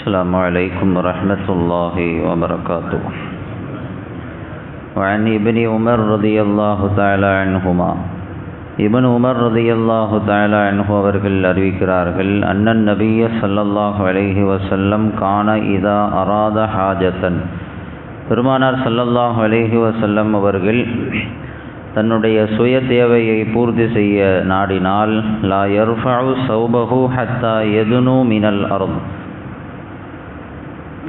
السلام عليكم ورحمة الله وبركاته وعن ابن عمر رضي الله تعالى عنهما Ibn Umar ரதியல்லாஹு தாலா அன்ஹு அவர்கள் அறிவிக்கிறார்கள் அண்ணன் நபிய சல்லல்லாஹு அலைஹி வசல்லம் கான இதா அராத ஹாஜத்தன் பெருமானார் சல்லல்லாஹு அலைஹி வசல்லம் அவர்கள் தன்னுடைய சுய தேவையை பூர்த்தி செய்ய நாடினால் லா யர்ஃபு சௌபஹு ஹத்தா எதுனு மினல் அருள்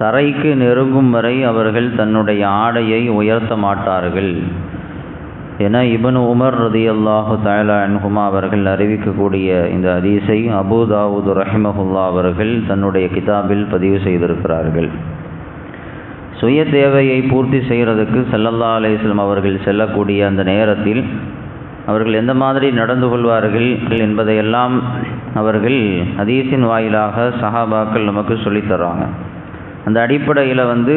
தரைக்கு நெருங்கும் வரை அவர்கள் தன்னுடைய ஆடையை உயர்த்த மாட்டார்கள். என இபன் உமர் ரதி அல்லாஹு தயலா அன்ஹுமா அவர்கள் அறிவிக்கக்கூடிய இந்த ஹதீஸை அபுதாவுது ரஹிமஹுல்லா அவர்கள் தன்னுடைய கிதாபில் பதிவு செய்திருக்கிறார்கள். சுய தேவையை பூர்த்தி செய்கிறதுக்கு சல்லல்லா அலிஸ்லம் அவர்கள் செல்லக்கூடிய அந்த நேரத்தில் அவர்கள் எந்த மாதிரி நடந்து கொள்வார்கள் என்பதையெல்லாம் அவர்கள் ஹதீஸின் வாயிலாக சஹாபாக்கள் நமக்கு சொல்லித்தராங்க அந்த அடிப்படையில் வந்து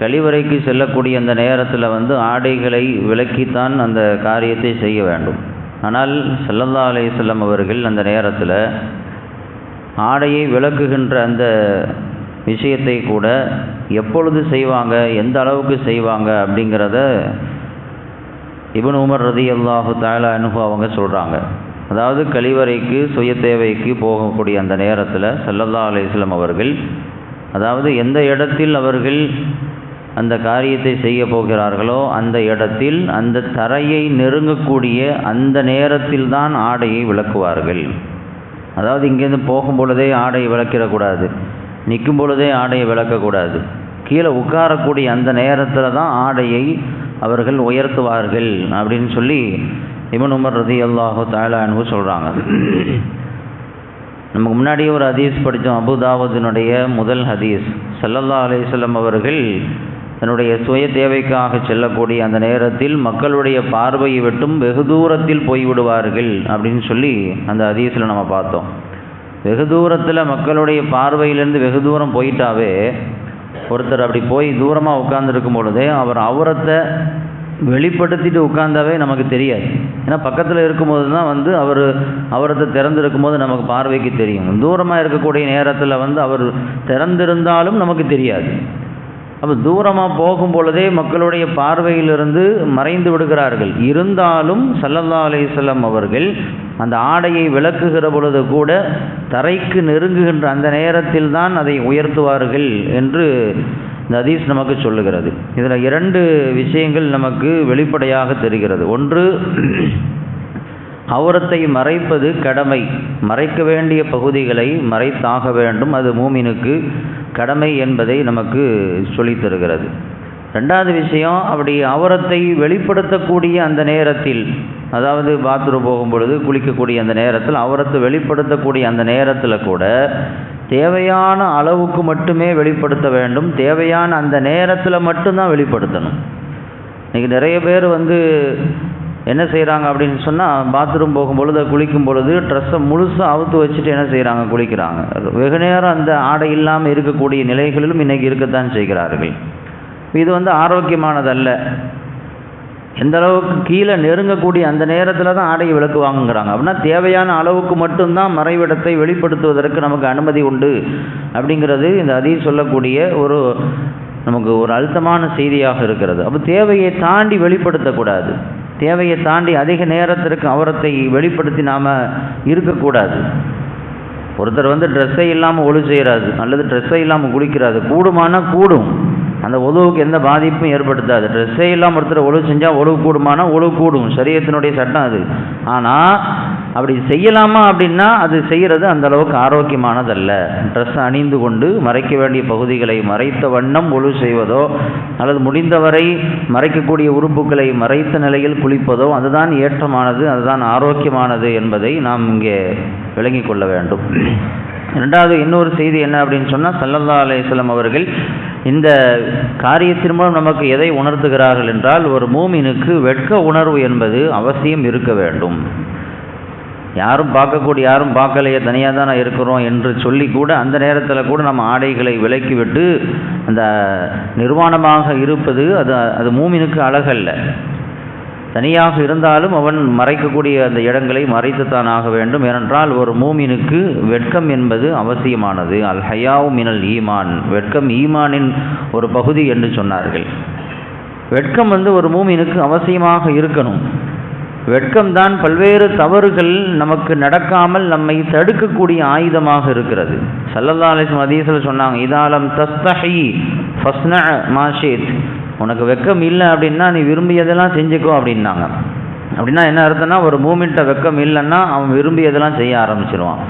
கழிவறைக்கு செல்லக்கூடிய அந்த நேரத்தில் வந்து ஆடைகளை விலக்கித்தான் அந்த காரியத்தை செய்ய வேண்டும். ஆனால் சல்லல்லா அலையம் அவர்கள் அந்த நேரத்தில் ஆடையை விளக்குகின்ற அந்த விஷயத்தை கூட எப்பொழுது செய்வாங்க எந்த அளவுக்கு செய்வாங்க அப்படிங்கிறத இபன் உமர் ரதி அல்லாஹு தாலா அனுபவம் அவங்க சொல்கிறாங்க அதாவது கழிவறைக்கு சுய தேவைக்கு போகக்கூடிய அந்த நேரத்தில் சல்லல்லா அலிஸ்லம் அவர்கள் அதாவது எந்த இடத்தில் அவர்கள் அந்த காரியத்தை செய்ய போகிறார்களோ அந்த இடத்தில் அந்த தரையை நெருங்கக்கூடிய அந்த நேரத்தில் தான் ஆடையை விளக்குவார்கள். அதாவது இங்கேருந்து போகும் பொழுதே ஆடையை விளக்கிடக்கூடாது. நிற்கும் பொழுதே ஆடையை விளக்கக்கூடாது. கீழே உட்காரக்கூடிய அந்த நேரத்தில் தான் ஆடையை அவர்கள் உயர்த்துவார்கள் அப்படின்னு சொல்லி இமன் உமர் ரதி அல்லாஹு தாலானு சொல்கிறாங்க நமக்கு முன்னாடியே ஒரு ஹதீஸ் படித்தோம். அபுதாவதினுடைய முதல் ஹதீஸ். சல்லல்லா அலிஸ்லம் அவர்கள் தன்னுடைய சுய தேவைக்காக செல்லக்கூடிய அந்த நேரத்தில் மக்களுடைய பார்வையை விட்டும் வெகு தூரத்தில் போய்விடுவார்கள் அப்படின்னு சொல்லி அந்த ஹதீஸில் நம்ம பார்த்தோம். வெகு தூரத்தில் மக்களுடைய பார்வையிலேருந்து வெகு தூரம் போயிட்டாவே ஒருத்தர் அப்படி போய் தூரமாக உட்காந்துருக்கும் பொழுதே அவர் அவரத்தை வெளிப்படுத்திட்டு உட்காந்தாவே நமக்கு தெரியாது. ஏன்னா பக்கத்தில் இருக்கும்போது தான் வந்து அவர் அவரத்தை திறந்திருக்கும் போது நமக்கு பார்வைக்கு தெரியும். தூரமாக இருக்கக்கூடிய நேரத்தில் வந்து அவர் திறந்திருந்தாலும் நமக்கு தெரியாது. அப்போ தூரமாக போகும் பொழுதே மக்களுடைய பார்வையிலிருந்து மறைந்து விடுகிறார்கள். இருந்தாலும் சல்லல்லா அலிசல்லம் அவர்கள் அந்த ஆடையை விளக்குகிற பொழுது கூட தரைக்கு நெருங்குகின்ற அந்த நேரத்தில் தான் அதை உயர்த்துவார்கள் என்று இந்த ஹதீஸ் நமக்கு சொல்லுகிறது. இதில் இரண்டு விஷயங்கள் நமக்கு வெளிப்படையாக தெரிகிறது. ஒன்று அவுரத்தை மறைப்பது கடமை. மறைக்க வேண்டிய பகுதிகளை மறைத்தாக வேண்டும். அது மூமினுக்கு கடமை என்பதை நமக்கு சொல்லித்தருகிறது ரெண்டாவது விஷயம் அப்படி அவரத்தை வெளிப்படுத்தக்கூடிய அந்த நேரத்தில் அதாவது பாத்ரூம் போகும் பொழுது குளிக்கக்கூடிய அந்த நேரத்தில் அவரத்தை வெளிப்படுத்தக்கூடிய அந்த நேரத்தில் கூட தேவையான அளவுக்கு மட்டுமே வெளிப்படுத்த வேண்டும். தேவையான அந்த நேரத்தில் மட்டும்தான் வெளிப்படுத்தணும். இன்றைக்கி நிறைய பேர் வந்து என்ன செய்கிறாங்க அப்படின்னு சொன்னால் பாத்ரூம் போகும் பொழுது குளிக்கும் பொழுது ட்ரெஸ்ஸை முழுசாக அவுத்து வச்சுட்டு என்ன செய்கிறாங்க குளிக்கிறாங்க. வெகு நேரம் அந்த ஆடை இல்லாமல் இருக்கக்கூடிய நிலைகளிலும் இன்றைக்கி இருக்கத்தான் செய்கிறார்கள். இது வந்து ஆரோக்கியமானதல்ல. எந்த அளவுக்கு கீழே நெருங்கக்கூடிய அந்த நேரத்தில் தான் ஆடையை விளக்குவாங்கிறாங்க அப்படின்னா தேவையான அளவுக்கு மட்டும்தான் மறைவிடத்தை வெளிப்படுத்துவதற்கு நமக்கு அனுமதி உண்டு அப்படிங்கிறது இந்த அதி சொல்லக்கூடிய ஒரு நமக்கு ஒரு அழுத்தமான செய்தியாக இருக்கிறது. அப்போ தேவையை தாண்டி வெளிப்படுத்தக்கூடாது. தேவையை தாண்டி அதிக நேரத்திற்கு அவரத்தை வெளிப்படுத்தி நாம் இருக்கக்கூடாது. ஒருத்தர் வந்து ட்ரெஸ்ஸே இல்லாமல் ஒழு செய்கிறாரு அல்லது ட்ரெஸ்ஸே இல்லாமல் குளிக்கிறாரு கூடுமானால் கூடும். அந்த உழவுக்கு எந்த பாதிப்பும் ஏற்படுத்தாது. ட்ரெஸ்ஸே இல்லாமல் ஒருத்தர் ஒழுவு செஞ்சால் ஒழுவு கூடுமானா ஒழுவு கூடும். சரியத்தினுடைய சட்டம் அது. ஆனால் அப்படி செய்யலாமா அப்படின்னா அது செய்கிறது அந்த அளவுக்கு ஆரோக்கியமானதல்ல. ட்ரெஸ் அணிந்து கொண்டு மறைக்க வேண்டிய பகுதிகளை மறைத்த வண்ணம் ஒழு செய்வதோ அல்லது முடிந்தவரை மறைக்கக்கூடிய உறுப்புகளை மறைத்த நிலையில் குளிப்பதோ அதுதான் ஏற்றமானது அதுதான் ஆரோக்கியமானது என்பதை நாம் இங்கே விளங்கி கொள்ள வேண்டும். ரெண்டாவது இன்னொரு செய்தி என்ன அப்படின்னு சொன்னால் சல்லல்லா அலையம் அவர்கள் இந்த காரியத்தின் மூலம் நமக்கு எதை உணர்த்துகிறார்கள் என்றால் ஒரு மூமினுக்கு வெட்க உணர்வு என்பது அவசியம் இருக்க வேண்டும். யாரும் பார்க்கக்கூடிய யாரும் பார்க்கலையே தனியாக தானே இருக்கிறோம் என்று சொல்லி கூட அந்த நேரத்தில் கூட நம்ம ஆடைகளை விலக்கிவிட்டு அந்த நிர்வாணமாக இருப்பது அது அது மூமினுக்கு அழகல்ல. தனியாக இருந்தாலும் அவன் மறைக்கக்கூடிய அந்த இடங்களை மறைத்துத்தான் ஆக வேண்டும். ஏனென்றால் ஒரு மூமினுக்கு வெட்கம் என்பது அவசியமானது. அல் ஹயாவு மினல் ஈமான். வெட்கம் ஈமானின் ஒரு பகுதி என்று சொன்னார்கள். வெட்கம் வந்து ஒரு மூமினுக்கு அவசியமாக இருக்கணும். வெட்கம்தான் பல்வேறு தவறுகள் நமக்கு நடக்காமல் நம்மை தடுக்கக்கூடிய ஆயுதமாக இருக்கிறது. சல்லல்லா அலிஸ்லாம் அதீசில் சொன்னாங்க இதாலம் தஸ்தஹி ஃபஸ்ன மாஷேத் உனக்கு வெக்கம் இல்லை அப்படின்னா நீ விரும்பியதெல்லாம் செஞ்சுக்கோ அப்படின்னாங்க. அப்படின்னா என்ன அர்த்தம்னா ஒரு மூமெண்ட்டை வெக்கம் இல்லைன்னா அவன் விரும்பியதெல்லாம் செய்ய ஆரம்பிச்சிருவான்.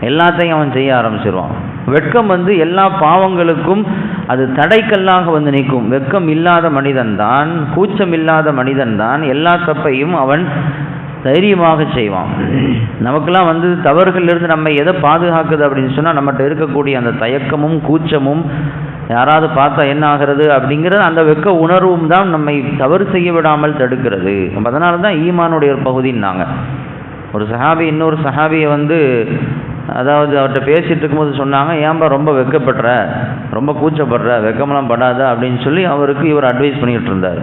எல்லாத்தையும் அவன் செய்ய ஆரம்பிச்சிருவான். வெட்கம் வந்து எல்லா பாவங்களுக்கும் அது தடைக்கல்லாக வந்து நிற்கும். வெட்கம் இல்லாத மனிதன்தான் கூச்சம் இல்லாத மனிதன்தான் எல்லா தப்பையும் அவன் தைரியமாக செய்வான். நமக்கெல்லாம் வந்து தவறுகளிலிருந்து நம்ம எதை பாதுகாக்குது அப்படின்னு சொன்னால் நம்மகிட்ட இருக்கக்கூடிய அந்த தயக்கமும் கூச்சமும் யாராவது பார்த்தா என்ன ஆகிறது அப்படிங்கிறது அந்த வெக்க உணர்வும் தான் நம்மை தவறு செய்ய விடாமல் தடுக்கிறது. அதனால தான் ஈமானுடைய ஒரு பகுதின்னாங்க. ஒரு சஹாபி இன்னொரு சஹாபியை வந்து அதாவது அவர்கிட்ட பேசிகிட்டு இருக்கும்போது சொன்னாங்க ஏன்பா ரொம்ப வெக்கப்படுற? ரொம்ப கூச்சப்படுற? வெக்கமெல்லாம் படாத? அப்படின்னு சொல்லி அவருக்கு இவர் அட்வைஸ் பண்ணிக்கிட்டு இருந்தார்.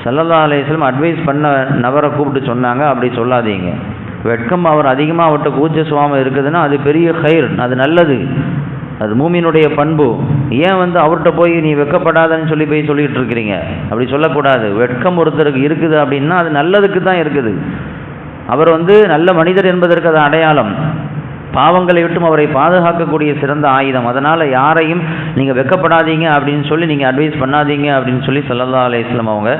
சல்லல்லா அலையம் அட்வைஸ் பண்ண நபரை கூப்பிட்டு சொன்னாங்க அப்படி சொல்லாதீங்க. வெட்கம் அவர் அதிகமாக அவர்கிட்ட கூச்ச சுவாமம் இருக்குதுன்னா அது பெரிய கயிர் அது நல்லது. அது மூமியினுடைய பண்பு. ஏன் வந்து அவர்கிட்ட போய் நீ வெக்கப்படாதன்னு சொல்லி போய் சொல்லிகிட்டு இருக்கிறீங்க? அப்படி சொல்லக்கூடாது. வெட்கம் ஒருத்தருக்கு இருக்குது அப்படின்னா அது நல்லதுக்கு தான் இருக்குது. அவர் வந்து நல்ல மனிதர் என்பதற்கு அது அடையாளம். பாவங்களை விட்டும் அவரை பாதுகாக்கக்கூடிய சிறந்த ஆயுதம் அதனால் யாரையும் நீங்கள் வெக்கப்படாதீங்க அப்படின்னு சொல்லி நீங்கள் அட்வைஸ் பண்ணாதீங்க அப்படின்னு சொல்லி சல்லல்லா அலையம் அவங்க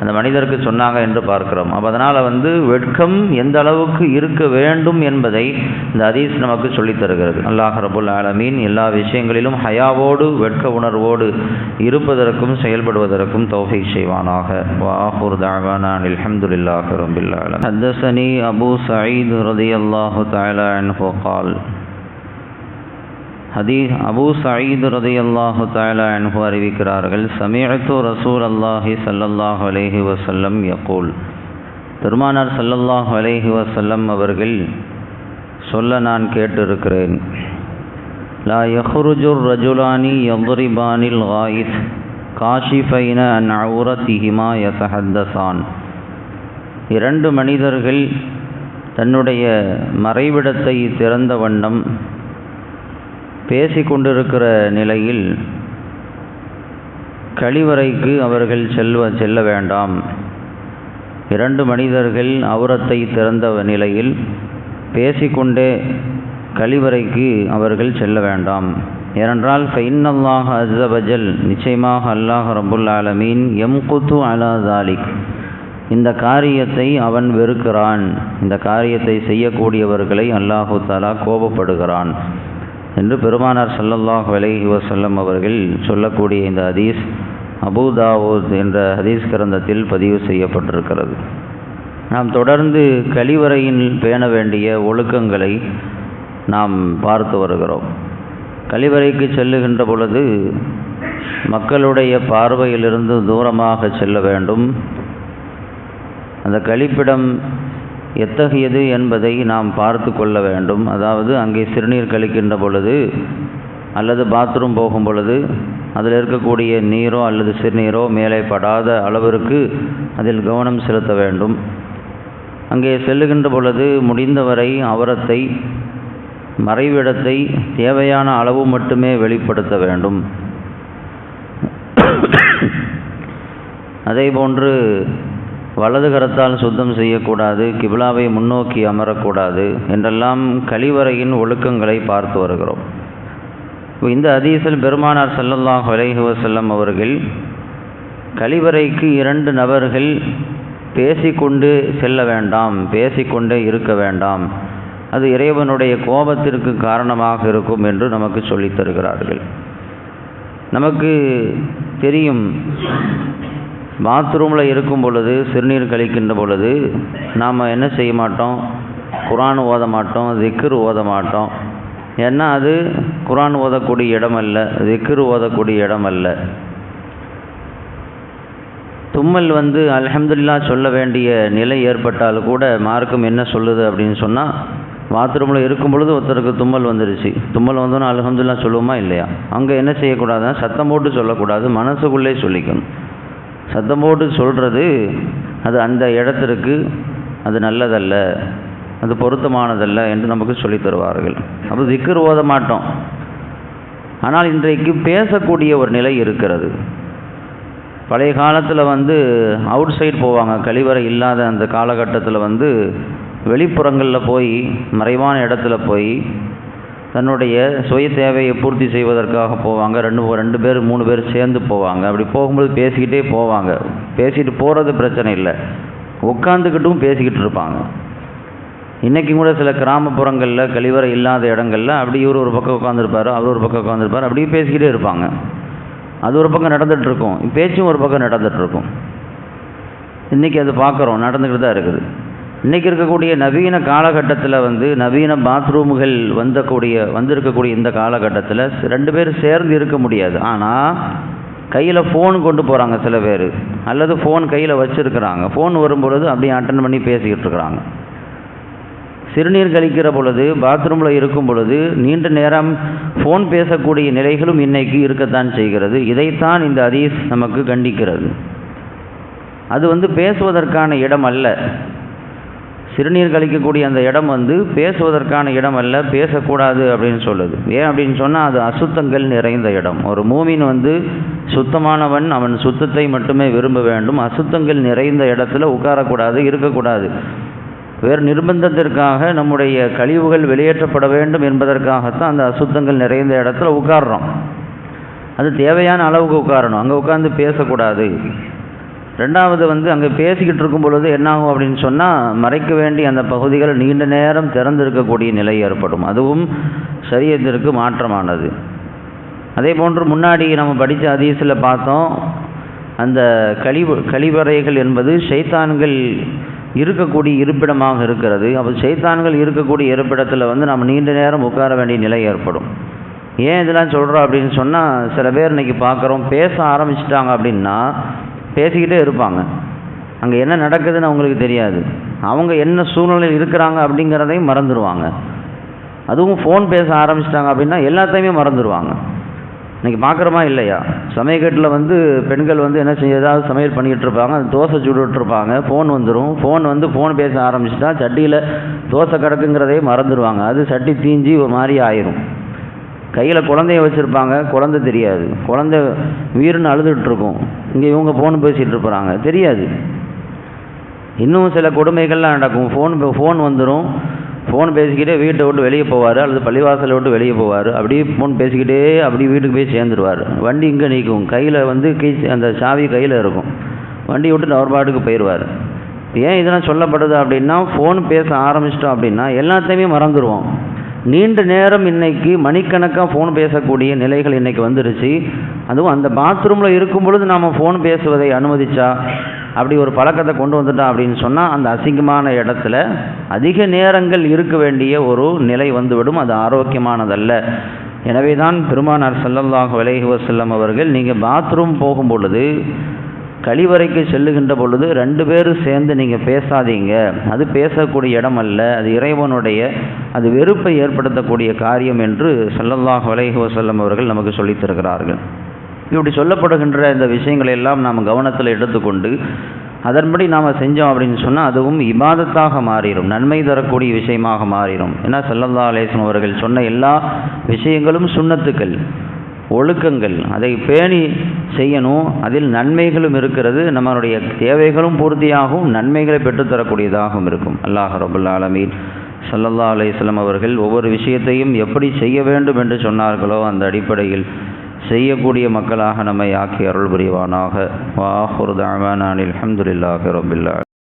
அந்த மனிதருக்கு சொன்னாங்க என்று பார்க்கிறோம் அப்போ அதனால் வந்து வெட்கம் எந்த அளவுக்கு இருக்க வேண்டும் என்பதை இந்த அதீஸ் நமக்கு சொல்லித் தருகிறது அல்லாஹ் ரபுல் ஆலமீன் எல்லா விஷயங்களிலும் ஹயாவோடு வெட்க உணர்வோடு இருப்பதற்கும் செயல்படுவதற்கும் தௌஃபீக் செய்வானாக வாஹூர் தாவானா அல்ஹம்துலில்லாஹ் ரபில் ஆலம் ஹத்தசனி அபு சயீத் ரதியல்லாஹு தஆலா அன்ஹு قال قال. ஹதீஸ் அபூ சயீது ரதி அல்லாஹு தாலா அன்பு அறிவிக்கிறார்கள் சமீழத்து ரசூல் அல்லாஹி சல்லல்லாஹ் அலேஹி வசல்லம் யகூல் பெருமானார் சல்லல்லாஹ் அலேஹி வசல்லம் அவர்கள் சொல்ல நான் கேட்டிருக்கிறேன். லா யஹ்ருஜுர் ரஜுலானி யதுரிபானில் ஹாயித் காஷிஃபைன அன் அவுரத்திஹிமா யசஹத்தசான் இரண்டு மனிதர்கள் தன்னுடைய மறைவிடத்தை திறந்த வண்ணம் பேசிக்கொண்டிருக்கிற நிலையில் கழிவறைக்கு அவர்கள் செல்வ செல்ல வேண்டாம். இரண்டு மனிதர்கள் அவுரத்தை திறந்த நிலையில் பேசிக்கொண்டே கழிவறைக்கு அவர்கள் செல்ல வேண்டாம். ஏனென்றால் ஃபைன்னல்லாஹ் அஸ்ஸபஜல் நிச்சயமாக அல்லாஹ் ரபுல் ஆலமீன் எம் குத்து அலா தாலிக். இந்த காரியத்தை அவன் வெறுக்கிறான். இந்த காரியத்தை செய்யக்கூடியவர்களை அல்லாஹு தாலா கோபப்படுகிறான். என்று பெருமானார் சல்லல்லாஹ் வலைஹி வசல்லம் அவர்கள் சொல்லக்கூடிய இந்த ஹதீஸ் அபுதாவூத் என்ற ஹதீஸ் கிரந்தத்தில் பதிவு செய்யப்பட்டிருக்கிறது. நாம் தொடர்ந்து கழிவறையில் பேண வேண்டிய ஒழுக்கங்களை நாம் பார்த்து வருகிறோம். கழிவறைக்கு செல்லுகின்ற பொழுது மக்களுடைய பார்வையிலிருந்து தூரமாக செல்ல வேண்டும். அந்த கழிப்பிடம் எத்தகையது என்பதை நாம் பார்த்து கொள்ள வேண்டும். அதாவது அங்கே சிறுநீர் கழிக்கின்ற பொழுது அல்லது பாத்ரூம் போகும் பொழுது அதில் இருக்கக்கூடிய நீரோ அல்லது சிறுநீரோ மேலே படாத அளவிற்கு அதில் கவனம் செலுத்த வேண்டும். அங்கே செல்லுகின்ற பொழுது முடிந்தவரை அவரத்தை மறைவிடத்தை தேவையான அளவு மட்டுமே வெளிப்படுத்த வேண்டும். அதேபோன்று வலது கரத்தால் சுத்தம் செய்யக்கூடாது கிபிலாவை முன்னோக்கி அமரக்கூடாது என்றெல்லாம் கழிவறையின் ஒழுக்கங்களை பார்த்து வருகிறோம். இந்த அதீசில் பெருமானார் சல்லல்லாஹ் அலைஹி வசல்லம் அவர்கள் கழிவறைக்கு இரண்டு நபர்கள் பேசிக்கொண்டு செல்ல வேண்டாம் பேசிக்கொண்டே இருக்க வேண்டாம். அது இறைவனுடைய கோபத்திற்கு காரணமாக இருக்கும் என்று நமக்கு சொல்லித் தருகிறார்கள். நமக்கு தெரியும் பாத்ரூமில் இருக்கும் பொழுது சிறுநீர் கழிக்கின்ற பொழுது நாம் என்ன செய்ய மாட்டோம்? குரான் ஓத மாட்டோம் திக்ரு ஓத மாட்டோம். ஏன்னா அது குரான் ஓதக்கூடிய இடம் அல்ல திக்ரு ஓதக்கூடிய இடம் அல்ல. தும்மல் வந்து அலமதுல்லா சொல்ல வேண்டிய நிலை ஏற்பட்டால் கூட மார்க்கம் என்ன சொல்லுது அப்படின்னு சொன்னால் பாத்ரூமில் இருக்கும் பொழுது ஒருத்தருக்கு தும்மல் வந்துருச்சு. தும்மல் வந்தோன்னா அலமதுல்லா சொல்லுவோமா இல்லையா? அங்கே என்ன செய்யக்கூடாதுன்னா சத்தம் போட்டு சொல்லக்கூடாது மனசுக்குள்ளே சொல்லிக்கணும். சத்தம் போட்டு சொல்கிறது அது அந்த இடத்திற்கு அது நல்லதல்ல அது பொருத்தமானதல்ல என்று நமக்கு சொல்லித் தருவார்கள். அப்போ திக்கர் ஓத மாட்டோம். ஆனால் இன்றைக்கு பேசக்கூடிய ஒரு நிலை இருக்கிறது. பழைய காலத்தில் வந்து அவுட் சைட் போவாங்க கழிவறை இல்லாத அந்த காலகட்டத்தில் வந்து வெளிப்புறங்களில் போய் மறைவான இடத்துல போய் தன்னுடைய சுய தேவையை பூர்த்தி செய்வதற்காக போவாங்க. ரெண்டு ரெண்டு பேர் மூணு பேர் சேர்ந்து போவாங்க. அப்படி போகும்போது பேசிக்கிட்டே போவாங்க. பேசிட்டு போகிறது பிரச்சனை இல்லை. உட்காந்துக்கிட்டும் பேசிக்கிட்டு இருப்பாங்க. இன்றைக்கும் கூட சில கிராமப்புறங்களில் கழிவறை இல்லாத இடங்களில் அப்படி இவர் ஒரு பக்கம் உட்காந்துருப்பார் அவர் ஒரு பக்கம் உட்காந்துருப்பார் அப்படியே பேசிக்கிட்டே இருப்பாங்க. அது ஒரு பக்கம் நடந்துகிட்டு இருக்கும் பேச்சும் ஒரு பக்கம் நடந்துகிட்ருக்கும் இன்றைக்கி அது பார்க்குறோம் நடந்துக்கிட்டு தான் இருக்குது. இன்றைக்கி இருக்கக்கூடிய நவீன காலகட்டத்தில் வந்து நவீன பாத்ரூம்கள் வந்தக்கூடிய வந்திருக்கக்கூடிய இந்த காலகட்டத்தில் ரெண்டு பேர் சேர்ந்து இருக்க முடியாது. ஆனால் கையில் ஃபோன் கொண்டு போகிறாங்க சில பேர். அல்லது ஃபோன் கையில் வச்சுருக்கிறாங்க. ஃபோன் வரும்பொழுது அப்படியே அட்டன் பண்ணி பேசிக்கிட்டு இருக்கிறாங்க. சிறுநீர் கழிக்கிற பொழுது பாத்ரூமில் இருக்கும் பொழுது நீண்ட நேரம் ஃபோன் பேசக்கூடிய நிலைகளும் இன்றைக்கு இருக்கத்தான் செய்கிறது. இதைத்தான் இந்த அதீஸ் நமக்கு கண்டிக்கிறது. அது வந்து பேசுவதற்கான இடம் அல்ல. சிறுநீர் கழிக்கக்கூடிய அந்த இடம் வந்து பேசுவதற்கான இடம் அல்ல பேசக்கூடாது அப்படின்னு சொல்லுது. ஏன் அப்படின்னு சொன்னால் அது அசுத்தங்கள் நிறைந்த இடம். ஒரு மூமின் வந்து சுத்தமானவன் அவன் சுத்தத்தை மட்டுமே விரும்ப வேண்டும். அசுத்தங்கள் நிறைந்த இடத்துல உட்காரக்கூடாது இருக்கக்கூடாது. வேறு நிர்பந்தத்திற்காக நம்முடைய கழிவுகள் வெளியேற்றப்பட வேண்டும் என்பதற்காகத்தான் அந்த அசுத்தங்கள் நிறைந்த இடத்துல உட்கார்றோம். அது தேவையான அளவுக்கு உட்காரணும். அங்கே உட்காந்து பேசக்கூடாது. ரெண்டாவது வந்து அங்கே பேசிக்கிட்டு இருக்கும் பொழுது என்னாகும் அப்படின்னு சொன்னால் மறைக்க வேண்டிய அந்த பகுதிகள் நீண்ட நேரம் திறந்திருக்கக்கூடிய நிலை ஏற்படும். அதுவும் சரியத்திற்கு மாற்றமானது. அதே போன்று முன்னாடி நம்ம படித்த அதீசில் பார்த்தோம் அந்த கழிவு கழிவறைகள் என்பது சைத்தான்கள் இருக்கக்கூடிய இருப்பிடமாக இருக்கிறது. அப்போ சைத்தான்கள் இருக்கக்கூடிய இருப்பிடத்தில் வந்து நம்ம நீண்ட நேரம் உட்கார வேண்டிய நிலை ஏற்படும். ஏன் இதெல்லாம் சொல்கிறோம் அப்படின்னு சொன்னால் சில பேர் இன்றைக்கி பார்க்குறோம் பேச ஆரம்பிச்சிட்டாங்க அப்படின்னா பேசிக்கிட்டே இருப்பாங்க. அங்கே என்ன நடக்குதுன்னு அவங்களுக்கு தெரியாது. அவங்க என்ன சூழ்நிலையில் இருக்கிறாங்க அப்படிங்கிறதையும் மறந்துடுவாங்க அதுவும் ஃபோன் பேச ஆரம்பிச்சிட்டாங்க அப்படின்னா எல்லாத்தையுமே மறந்துடுவாங்க இன்றைக்கி பார்க்குறோமா இல்லையா? சமயக்கட்டில் வந்து பெண்கள் வந்து என்ன செய்ய ஏதாவது சமையல் பண்ணிக்கிட்டு இருப்பாங்க. அது தோசை சுட்டுட்ருப்பாங்க ஃபோன் வந்துடும் ஃபோன் வந்து ஃபோன் பேச ஆரம்பிச்சிட்டா சட்டியில் தோசை கிடக்குங்கிறதையும் மறந்துடுவாங்க அது சட்டி தீஞ்சி ஒரு மாதிரி ஆயிரும். கையில் குழந்தைய வச்சுருப்பாங்க. குழந்தை தெரியாது. குழந்தை உயிர்னு அழுதுகிட்ருக்கும் இங்கே இவங்க ஃபோன் பேசிகிட்டு இருப்பாங்க. தெரியாது. இன்னும் சில கொடுமைகள்லாம் நடக்கும். ஃபோன் ஃபோன் வந்துடும் ஃபோன் பேசிக்கிட்டே வீட்டை விட்டு வெளியே போவார். அல்லது பள்ளிவாசலை விட்டு வெளியே போவார். அப்படியே ஃபோன் பேசிக்கிட்டே அப்படியே வீட்டுக்கு போய் சேர்ந்துருவார். வண்டி இங்கே நிற்கும். கையில் வந்து கீ அந்த சாவி கையில் இருக்கும். வண்டி விட்டு அவர் பாட்டுக்கு போயிடுவார். ஏன் இதெல்லாம் சொல்லப்படுது அப்படின்னா ஃபோன் பேச ஆரம்பிச்சிட்டோம் அப்படின்னா எல்லாத்தையுமே மறந்துடுவோம் நீண்ட நேரம் இன்னைக்கு மணிக்கணக்காக ஃபோன் பேசக்கூடிய நிலைகள் இன்னைக்கு வந்துருச்சு. அதுவும் அந்த பாத்ரூமில் இருக்கும் பொழுது நாம் ஃபோன் பேசுவதை அனுமதிச்சா அப்படி ஒரு பழக்கத்தை கொண்டு வந்துட்டோம் அப்படின்னு சொன்னால் அந்த அசிங்கமான இடத்துல அதிக நேரங்கள் இருக்க வேண்டிய ஒரு நிலை வந்துவிடும். அது ஆரோக்கியமானதல்ல. எனவே தான் பெருமானார் ஸல்லல்லாஹு அலைஹி செல்லம் அவர்கள் நீங்கள் பாத்ரூம் போகும் பொழுது கழிவறைக்கு செல்லுகின்ற பொழுது ரெண்டு பேரும் சேர்ந்து நீங்கள் பேசாதீங்க. அது பேசக்கூடிய இடம் அல்ல அது இறைவனுடைய அது வெறுப்பை ஏற்படுத்தக்கூடிய காரியம் என்று ஸல்லல்லாஹு அலைஹி வஸல்லம் அவர்கள் நமக்கு சொல்லித்திருக்கிறார்கள் இப்படி சொல்லப்படுகின்ற இந்த விஷயங்களை எல்லாம் நாம் கவனத்தில் எடுத்துக்கொண்டு அதன்படி நாம் செஞ்சோம் அப்படின்னு சொன்னால் அதுவும் இபாதத்தாக மாறிடும் நன்மை தரக்கூடிய விஷயமாக மாறிடும் ஏன்னா ஸல்லல்லாஹு அலைஹி அவர்கள் சொன்ன எல்லா விஷயங்களும் சுண்ணத்துக்கள். ஒழுக்கங்கள் அதை பேணி செய்யணும். அதில் நன்மைகளும் இருக்கிறது. நம்மளுடைய தேவைகளும் பூர்த்தியாகவும் நன்மைகளை பெற்றுத்தரக்கூடியதாகவும் இருக்கும். அல்லாஹ் ரபுல் ஆலமீன் ஸல்லல்லாஹு அலைஹி அவர்கள் ஒவ்வொரு விஷயத்தையும் எப்படி செய்ய வேண்டும் என்று சொன்னார்களோ அந்த அடிப்படையில் செய்யக்கூடிய மக்களாக நம்மை ஆக்கி அருள் புரிவானாக வாஹுர் தாவானில் அஹமதுல்லாஹ் ரபுல்லா